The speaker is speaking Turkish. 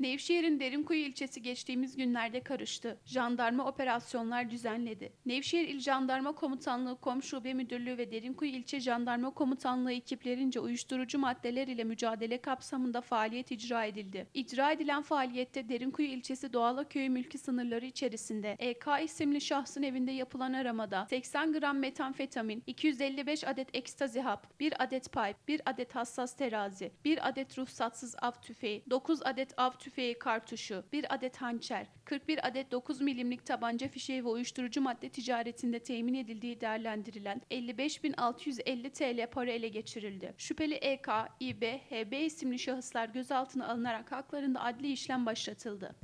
Nevşehir'in Derinkuyu ilçesi geçtiğimiz günlerde karıştı. Jandarma operasyonlar düzenledi. Nevşehir İl Jandarma Komutanlığı Kom Şube Müdürlüğü ve Derinkuyu İlçe Jandarma Komutanlığı ekiplerince uyuşturucu maddeler ile mücadele kapsamında faaliyet icra edildi. İcra edilen faaliyette Derinkuyu ilçesi Doğala Köyü mülki sınırları içerisinde EK isimli şahsın evinde yapılan aramada 80 gram metamfetamin, 255 adet ekstazi hap, 1 adet pipe, 1 adet hassas terazi, 1 adet ruhsatsız av tüfeği, 9 adet av tüfeği kartuşu, 1 adet hançer, 41 adet 9 milimlik tabanca fişeği ve uyuşturucu madde ticaretinde temin edildiği değerlendirilen 55.650 TL para ele geçirildi. Şüpheli EK, İB, HB isimli şahıslar gözaltına alınarak haklarında adli işlem başlatıldı.